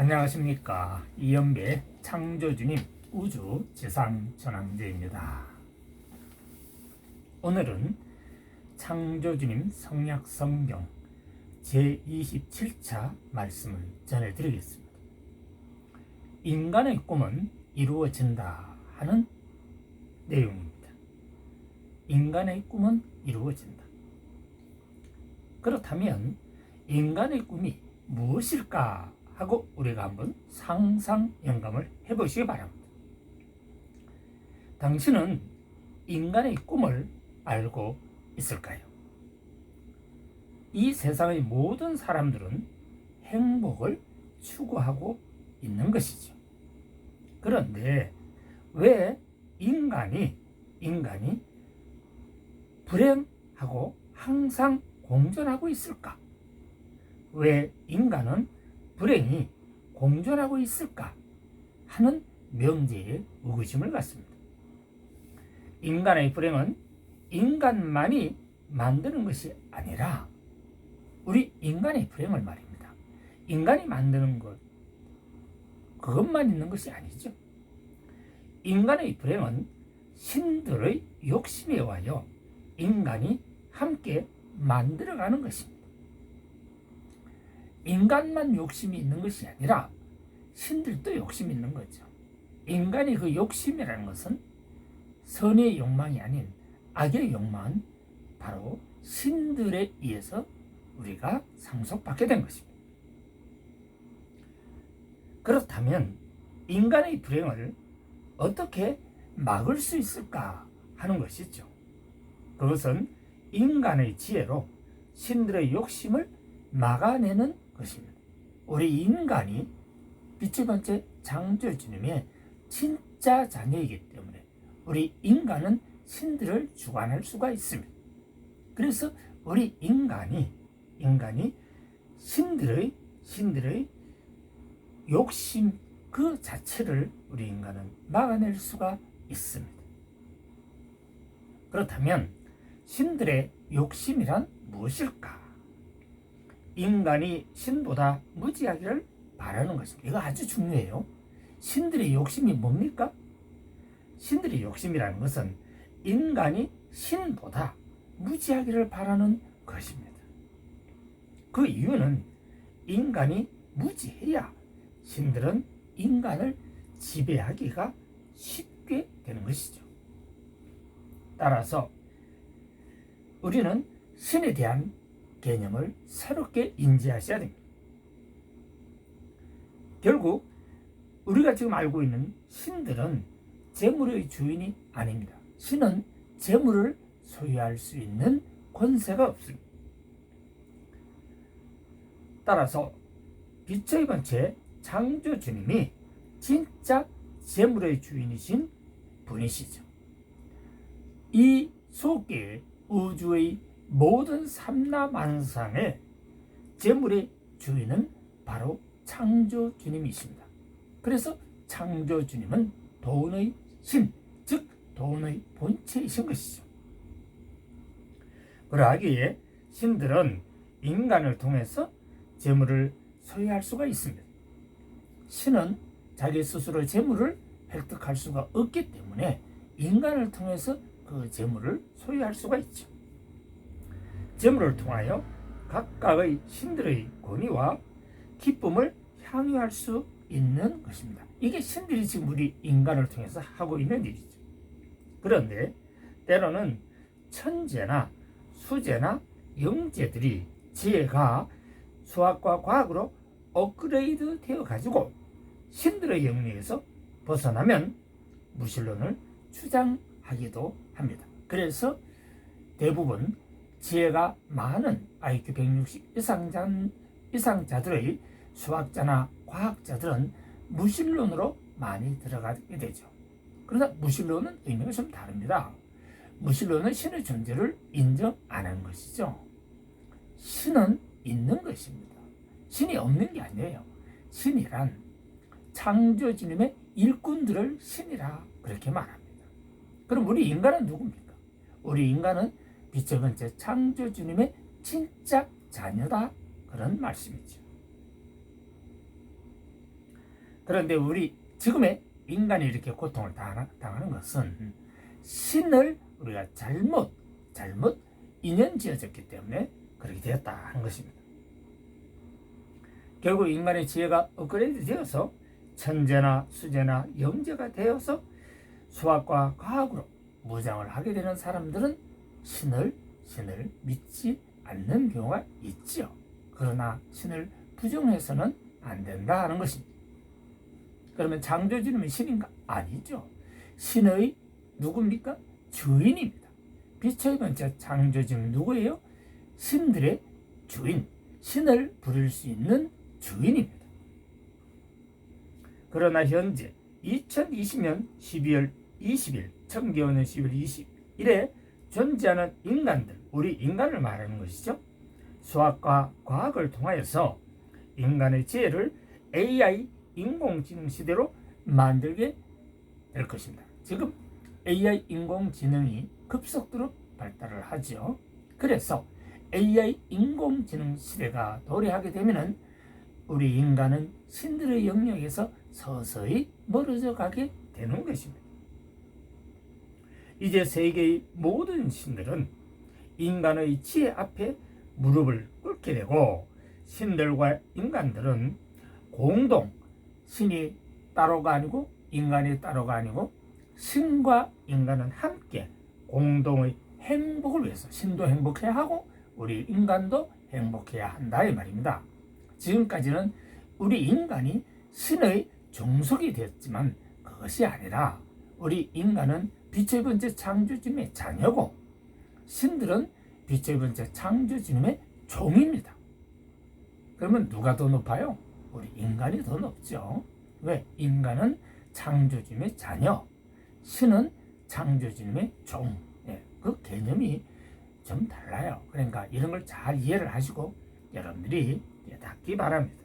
안녕하십니까 이연배 창조주님 우주 지상 전황제입니다. 오늘은 창조주님 성약 성경 제 27차 말씀을 전해드리겠습니다. 인간의 꿈은 이루어진다 하는 내용입니다. 인간의 꿈은 이루어진다. 그렇다면 인간의 꿈이 무엇일까 하고 우리가 한번 상상 영감을 해보시기 바랍니다. 당신은 인간의 꿈을 알고 있을까요? 이 세상의 모든 사람들은 행복을 추구하고 있는 것이죠. 그런데 왜 인간이 인간이 불행하고 항상 공존하고 있을까? 왜 인간은 불행이 공존하고 있을까? 하는 명제에 의구심을 갖습니다. 인간의 불행은 인간만이 만드는 것이 아니라 우리 인간의 불행을 말입니다. 인간이 만드는 것, 그것만 있는 것이 아니죠. 인간의 불행은 신들의 욕심에 와요. 인간이 함께 만들어가는 것입니다. 인간만 욕심이 있는 것이 아니라 신들도 욕심이 있는 거죠. 인간의 그 욕심이라는 것은 선의 욕망이 아닌 악의 욕망은 바로 신들에 의해서 우리가 상속받게 된 것입니다. 그렇다면 인간의 불행을 어떻게 막을 수 있을까 하는 것이죠. 그것은 인간의 지혜로 신들의 욕심을 막아내는 것입니다. 우리 인간이 빛의 번째 창조 주님의 진짜 자녀이기 때문에 우리 인간은 신들을 주관할 수가 있습니다. 그래서 우리 인간이 인간이 신들의 신들의 욕심 그 자체를 우리 인간은 막아낼 수가 있습니다. 그렇다면 신들의 욕심이란 무엇일까? 인간이 신보다 무지하기를 바라는 것입니다. 이거 아주 중요해요. 신들의 욕심이 뭡니까? 신들의 욕심이라는 것은 인간이 신보다 무지하기를 바라는 것입니다. 그 이유는 인간이 무지해야 신들은 인간을 지배하기가 쉽게 되는 것이죠. 따라서 우리는 신에 대한 개념을 새롭게 인지하셔야 됩니다. 결국 우리가 지금 알고 있는 신들은 재물의 주인이 아닙니다. 신은 재물을 소유할 수 있는 권세가 없습니다. 따라서 빛의 번째 창조 주님이 진짜 재물의 주인이신 분이시죠. 이 속에 우주의 모든 삼라만상의 재물의 주인은 바로 창조주님이십니다. 그래서 창조주님은 돈의 신, 즉 돈의 본체이신 것이죠. 그러하기에 신들은 인간을 통해서 재물을 소유할 수가 있습니다. 신은 자기 스스로 재물을 획득할 수가 없기 때문에 인간을 통해서 그 재물을 소유할 수가 있죠. 재물을 통하여 각각의 신들의 권위와 기쁨을 향유할 수 있는 것입니다. 이게 신들이 지금 우리 인간을 통해서 하고 있는 일이죠. 그런데 때로는 천재나 수재나 영재들이 지혜가 수학과 과학으로 업그레이드 되어 가지고 신들의 영역에서 벗어나면 무신론을 주장하기도 합니다. 그래서 대부분 지혜가 많은 IQ 160 이상자, 이상자들의 수학자나 과학자들은 무신론으로 많이 들어가게 되죠. 그러나 무신론은 의미가 좀 다릅니다. 무신론은 신의 존재를 인정 안 하는 것이죠. 신은 있는 것입니다. 신이 없는 게 아니에요. 신이란 창조주님의 일꾼들을 신이라 그렇게 말합니다. 그럼 우리 인간은 누굽니까? 우리 인간은 빛의 번째 창조 주님의 진짜 자녀다 그런 말씀이죠. 그런데 우리 지금의 인간이 이렇게 고통을 당하- 당하는 것은 신을 우리가 잘못 잘못 인연 지어졌기 때문에 그렇게 되었다 하는 것입니다. 결국 인간의 지혜가 업그레이드 되어서 천재나 수재나 영재가 되어서 수학과 과학으로 무장을 하게 되는 사람들은 신을 신을 믿지 않는 경우가 있지요. 그러나 신을 부정해서는 안 된다 하는 것입니다. 그러면 창조주님은 신인가? 아니죠. 신의 누굽니까? 주인입니다. 빛의 번째 창조주는 누구예요? 신들의 주인, 신을 부를 수 있는 주인입니다. 그러나 현재 2020년 12월 20일, 청교년 12월 20일에 존재하는 인간들, 우리 인간을 말하는 것이죠. 수학과 과학을 통하여서 인간의 지혜를 AI 인공지능 시대로 만들게 될 것입니다. 지금 AI 인공지능이 급속도로 발달을 하죠. 그래서 AI 인공지능 시대가 도래하게 되면은 우리 인간은 신들의 영역에서 서서히 멀어져 가게 되는 것입니다. 이제 세계의 모든 신들은 인간의 지혜 앞에 무릎을 꿇게 되고 신들과 인간들은 공동 신이 따로가 아니고 인간이 따로가 아니고 신과 인간은 함께 공동의 행복을 위해서 신도 행복해야 하고 우리 인간도 행복해야 한다 이 말입니다. 지금까지는 우리 인간이 신의 종속이 되었지만 그것이 아니라 우리 인간은 빛의 번째 창조주님의 자녀고 신들은 빛의 번째 창조주님의 종입니다. 그러면 누가 더 높아요? 우리 인간이 더 높죠. 왜? 인간은 창조주님의 자녀, 신은 창조주님의 종. 예, 그 개념이 좀 달라요. 그러니까 이런 걸 잘 이해를 하시고 여러분들이 깨닫기 바랍니다.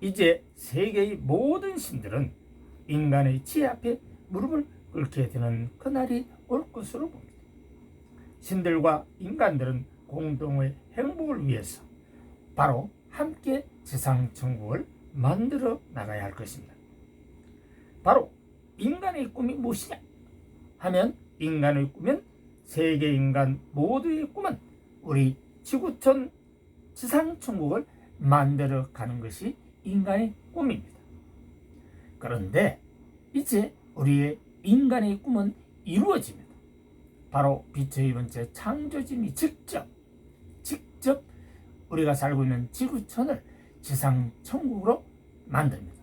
이제 세계의 모든 신들은 인간의 지혜 앞에 무릎을 꿇게 되는 그날이 올 것으로 봅니다. 신들과 인간들은 공동의 행복을 위해서 바로 함께 지상 천국을 만들어 나가야 할 것입니다. 바로 인간의 꿈이 무엇이냐 하면 인간의 꿈은 세계 인간 모두의 꿈은 우리 지구촌 지상 천국을 만들어 가는 것이 인간의 꿈입니다. 그런데 이제 우리의 인간의 꿈은 이루어집니다. 바로 빛의 번째 창조주님이 직접 직접 우리가 살고 있는 지구촌을 지상 천국으로 만듭니다.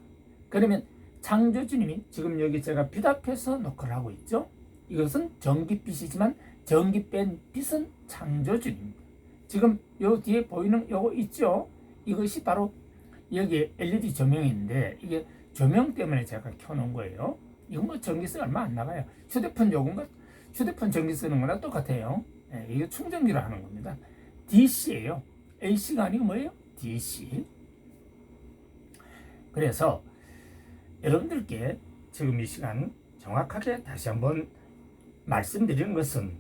그러면 창조주님이 지금 여기 제가 빛 앞에서 녹화를 하고 있죠. 이것은 전기빛이지만 전기 뺀 빛은 창조주님입니다. 지금 요 뒤에 보이는 요거 있죠. 이것이 바로 여기에 LED 조명인데 이게 조명 때문에 제가 켜놓은 거예요. 이거 뭐 전기세 얼마 안 나가요. 휴대폰 요금과 휴대폰 전기 쓰는 거나 똑같아요. 예, 이게 충전기로 하는 겁니다. DC예요. AC가 아니고 뭐예요? DC. 그래서 여러분들께 지금 이 시간 정확하게 다시 한번 말씀드리는 것은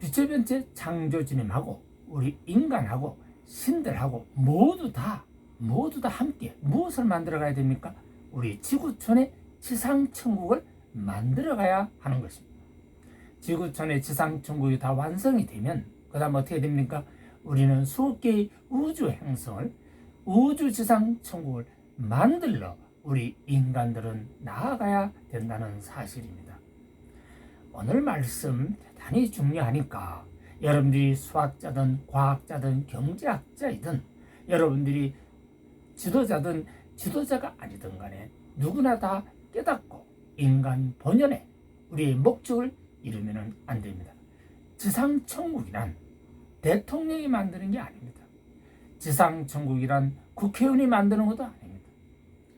빛의 변체 창조주님하고 우리 인간하고 신들하고 모두 다 모두 다 함께 무엇을 만들어 가야 됩니까? 우리 지구촌의 지상천국을 만들어 가야 하는 것입니다. 지구촌의 지상천국이 다 완성이 되면 그 다음 어떻게 됩니까? 우리는 수억 개의 우주 행성을 우주 지상 천국을 만들러 우리 인간들은 나아가야 된다는 사실입니다. 오늘 말씀 대단히 중요하니까 여러분들이 수학자든 과학자든 경제학자이든 여러분들이 지도자든 지도자가 아니든 간에 누구나 다 깨닫고 인간 본연의 우리의 목적을 이루면 안 됩니다. 지상천국이란 대통령이 만드는 게 아닙니다. 지상천국이란 국회의원이 만드는 것도 아닙니다.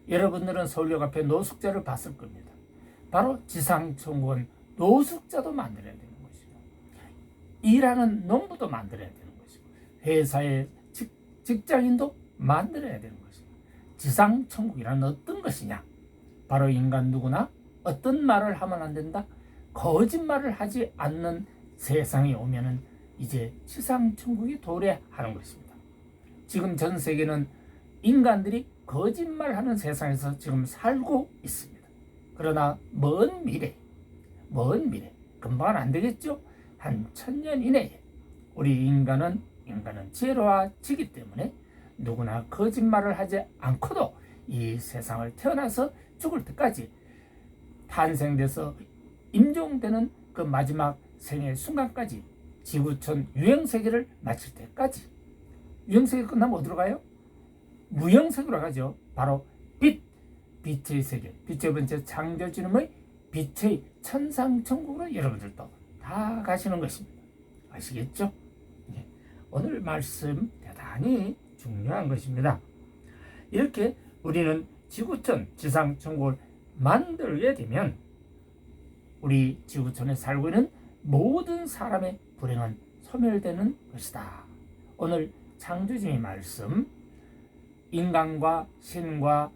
여러분들은 서울역 앞에 노숙자를 봤을 겁니다. 바로 지상천국은 노숙자도 만들어야 되는 것이고 일하는 농부도 만들어야 되는 것이고 회사의 직, 직장인도 만들어야 되는 것이고 지상 천국이란 어떤 것이냐 바로 인간 누구나 어떤 말을 하면 안 된다 거짓말을 하지 않는 세상이 오면은 이제 지상 천국이 도래하는 것입니다. 지금 전 세계는 인간들이 거짓말하는 세상에서 지금 살고 있습니다. 그러나 먼 미래, 먼 미래, 금방은 안 되겠죠? 한 천년 이내에 우리 인간은 인간은 지혜로워지기 때문에 누구나 거짓말을 하지 않고도 이 세상을 태어나서 죽을 때까지 탄생돼서 임종되는 그 마지막 생의 순간까지 지구촌 유행세계를 마칠 때까지 유행세계 끝나면 어디로 가요? 무형세계로 가죠. 바로 빛, 빛의 세계, 빛의 번째 창조주님의 빛의 천상천국으로 여러분들도 다 가시는 것입니다. 아시겠죠? 예. 오늘 말씀 대단히 중요한 것입니다. 이렇게 우리는 지구촌 지상 천국을 만들게 되면 우리 지구촌에 살고 있는 모든 사람의 불행은 소멸되는 것이다. 오늘 창조주의 말씀 인간과 신과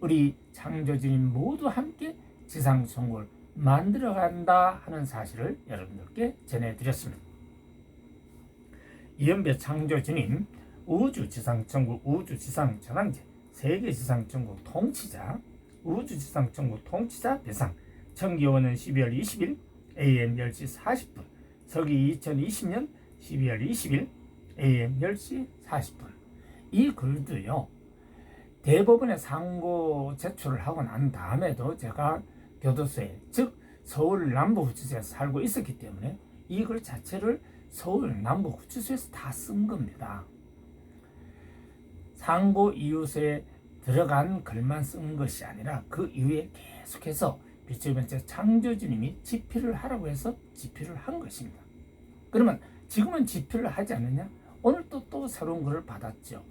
우리 창조주님 모두 함께 지상 천국을 만들어 간다 하는 사실을 여러분들께 전해 드렸습니다. 이연배 창조주님 우주지상천국 우주지상전환제 세계지상천국 통치자 우주지상천국 통치자 대상 정기원은 12월 20일 AM 10시 40분 서기 2020년 12월 20일 AM 10시 40분 이 글도요 대법원에 상고 제출을 하고 난 다음에도 제가 교도소에 즉 서울 남부구치소에 살고 있었기 때문에 이 글 자체를 서울 남부구치소에서 다 쓴 겁니다. 상고 이웃에 들어간 글만 쓴 것이 아니라 그 이후에 계속해서 빛의 번째 창조주님이 집필을 하라고 해서 집필을 한 것입니다. 그러면 지금은 집필을 하지 않느냐? 오늘 또 또 새로운 글을 받았죠.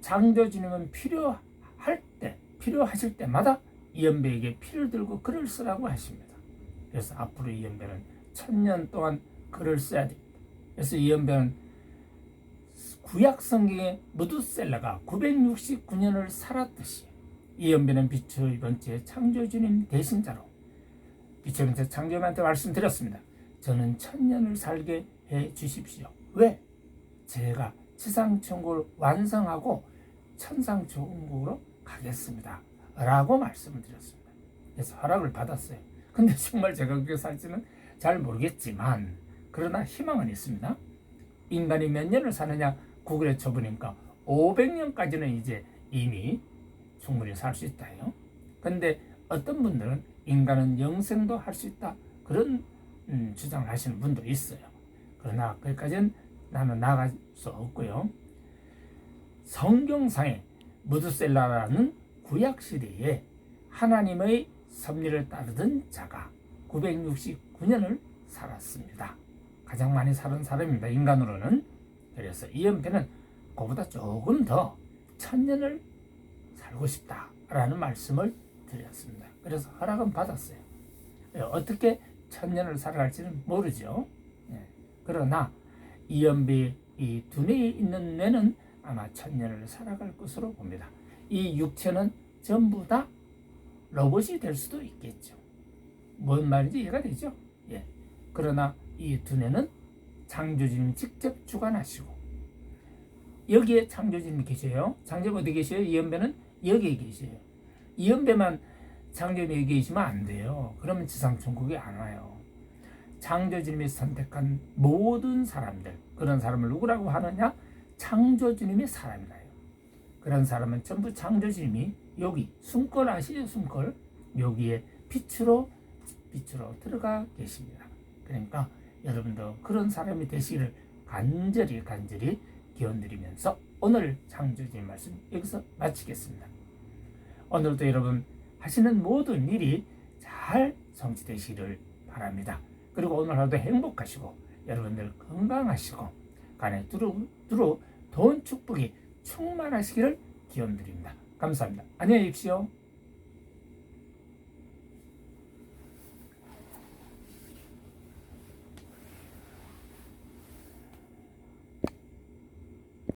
창조주님은 필요할 때, 필요하실 때마다 이연배에게 피를 들고 글을 쓰라고 하십니다. 그래서 앞으로 이연배는 천년 동안 글을 써야 됩니다. 그래서 이연배는 구약 성경의 무드셀라가 969년을 살았듯이 이연배는 빛의 번째 창조주님 대신자로 빛의 번째 창조님한테 말씀드렸습니다. 저는 천년을 살게 해 주십시오. 왜? 제가 지상천국을 완성하고 천상천국으로 가겠습니다. 라고 말씀을 드렸습니다. 그래서 허락을 받았어요. 근데 정말 제가 그렇게 살지는 잘 모르겠지만 그러나 희망은 있습니다. 인간이 몇 년을 사느냐 구글에 쳐보니까 500년까지는 이제 이미 충분히 살 수 있다요. 근데 어떤 분들은 인간은 영생도 할 수 있다 그런 음, 주장을 하시는 분도 있어요. 그러나 거기까지는 나는 나갈 수 없고요. 성경상에 무드셀라라는 구약 시대에 하나님의 섭리를 따르던 자가 969년을 살았습니다. 가장 많이 살은 사람입니다. 인간으로는. 그래서 이연패는 그보다 조금 더 천년을 살고 싶다라는 말씀을 드렸습니다. 그래서 허락은 받았어요. 어떻게 천년을 살아갈지는 모르죠. 예. 그러나 이연비 이 두뇌에 있는 뇌는 아마 천년을 살아갈 것으로 봅니다. 이 육체는 전부 다 로봇이 될 수도 있겠죠. 뭔 말인지 이해가 되죠? 예. 그러나 이 두뇌는 창조주님 직접 주관하시고 여기에 창조주님이 계셔요. 창조가 어디 계셔요? 이연배는 여기에 계셔요. 이연배만 여기 계시면 안 돼요. 그러면 지상천국에 안 와요. 창조주님이 선택한 모든 사람들 그런 사람을 누구라고 하느냐? 창조주님의 사람이라요. 그런 사람은 전부 창조주님이 여기 숨걸 아시죠? 숨걸 여기에 빛으로 빛으로 들어가 계십니다. 그러니까 여러분도 그런 사람이 되시기를 간절히 간절히 기원드리면서 오늘 창조주님 말씀 여기서 마치겠습니다. 오늘도 여러분 하시는 모든 일이 잘 성취되시기를 바랍니다. 그리고 오늘 하루도 행복하시고 여러분들 건강하시고 간에 두루 두루 돈 축복이 충만하시기를 기원드립니다. 감사합니다. 안녕히 계십시오.